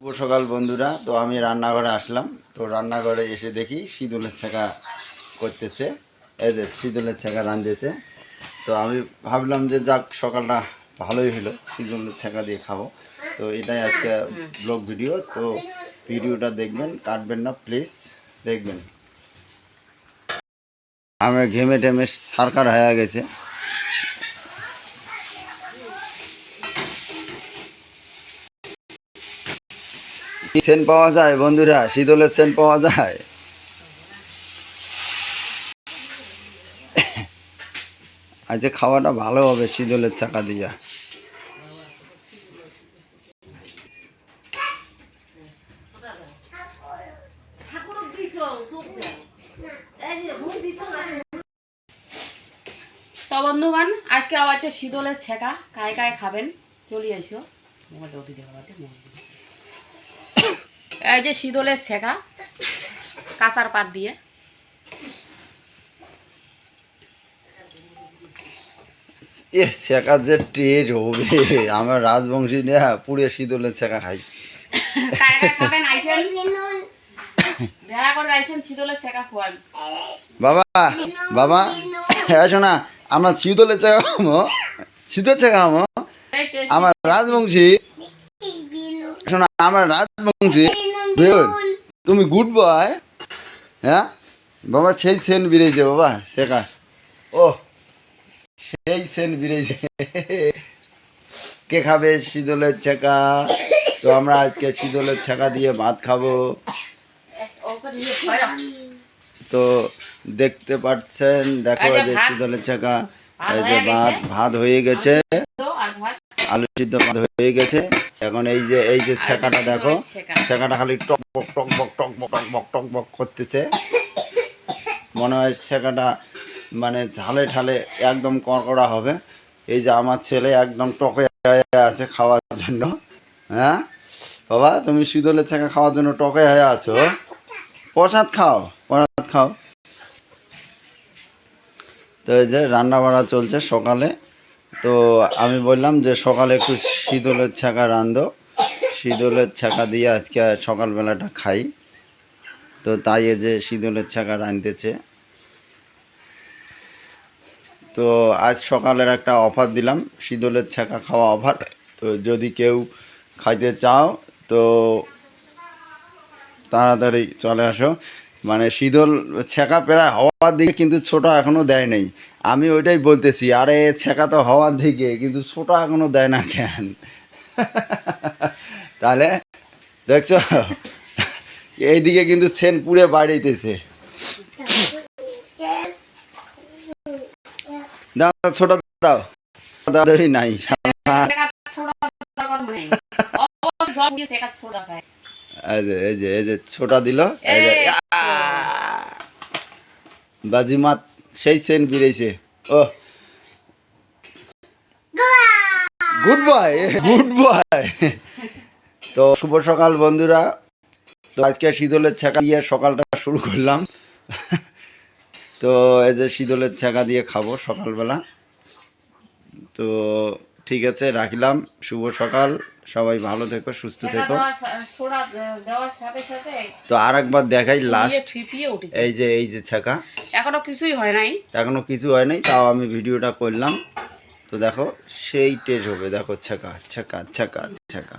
শুভ সকাল বন্ধুরা। তো আমি রান্নাঘরে আসলাম। তো রান্নাঘরে এসে দেখি সিঁদুলের ছেঁকা করতেছে। এই যে সিঁদুলের ছেঁকা রাঁধতেছে। তো আমি ভাবলাম যে যাক, সকালটা ভালোই হলো। সিঁদুলের ছেঁকা দিয়ে খাব। তো এটাই আজকে ব্লগ ভিডিও। তো ভিডিওটা দেখবেন, কাটবেন না, প্লিজ দেখবেন। আমি ঘেমে টেমে সারকার হয়ে গেছে। কি সেন্ট পাওয়া যায়, বন্ধুরা? শীতলের সেন্ট পাওয়া যায়? আজকে খাওয়াটা ভালো হবে শীতলের চাকা দিয়া। বন্ধুগণ, আজকে আবার শীতলের ছেঁকা। কায় কায় খাবেন? চলে এসো। মোবাইল। এই যে শীতলের ছেঁকা কাঁচার পাত দিয়ে। এ যে টেজ হবে আমার রাজবংশী নিয়ে পুড়ে শীতলের ছেঁকা খাই। বাবা বাবা হ্যাঁ শোনা আমরা শীতলের ছেঁকা খাব শীতের ছেঁকা খাব। আমার রাজবংশী শোনা আমার রাজবংশী তুমি গুড বয়। হ্যাঁ? বাবা সেই সেন বেরিয়েছে বাবা শেখা। ও সেই সেন বেরিয়েছে। কে খাবে শীতলের ছেঁকা? তো আমরা আজকে শীতলের ছেঁকা দিয়ে ভাত খাব। তো দেখতে পাচ্ছেন দেখো যে ভাত। শীতলের ছেঁকা। এই যে ভাত ভাত হয়ে গেছে। আলু সিদ্ধ ভাত হয়ে গেছে। এখন এই যে এই যে ছেঁকাটা দেখো ছেঁকা। ছেঁকাটা খালি টক বক টক বক টক বক টক বক টক বক করতেছে। মনে হয় ছেঁকাটা মানে ঝালে ঠালে একদম কড়কড়া হবে। এই যে আমার ছেলে একদম টকে আছে খাওয়ার জন্য। হ্যাঁ? বাবা তুমি শীতলের ছেঁকা খাওয়ার জন্য টকে হয়ে আছো? প্রসাদ খাও প্রসাদ খাও। তো এই যে রান্না বাড়া চলছে সকালে। তো আমি বললাম যে সকালে একটু শীতলের ছাকা রান্ধো। শীতলের ছাকা দিয়ে আজকে সকালবেলাটা খাই। তো তাই এই যে শীতলের ছাকা রাঁধতেছে। তো আজ সকালের একটা অফার দিলাম, শীতলের ছাকা খাওয়া অফার। তো যদি কেউ খাইতে চাও, তো তাড়াতাড়ি চলে আসো। মানে শীতল ছেঁকা প্রায় হওয়ার দিকে কিন্তু ছোট এখনও দেয় নেই। আমি ওইটাই বলতেছি আরে ছেঁকা তো হওয়ার দিকে কিন্তু ছোটা এখনও দেয় না কেন তাহলে দেখছ এইদিকে কিন্তু সেন পুড়ে বাড়িতেছে ছোট দাও দাও, নাই। এই যে এই যে ছোটা দিল! বাজিমাত সেই সেন বেরিয়েছে ও। গুড বয় গুড বয় তো শুভ সকাল বন্ধুরা। তো আজকে শীতলের ছাকা দিয়ে সকালটা শুরু করলাম। তো এই যে শীতলের ছাকা দিয়ে খাব সকালবেলা। তো ঠিক আছে রাখলাম। শুভ সকাল। সবাই ভালো থেকো সুস্থ থেকো। তো আর একবার দেখাই লাস্ট এই যে এই যে ছাকা। এখনও কিছুই হয় নাই। এখনও কিছু হয় নাই তাও আমি ভিডিওটা করলাম। তো দেখো সেই টেস্ট হবে। দেখো ছাকা ছাকা ছাকা ছাকা।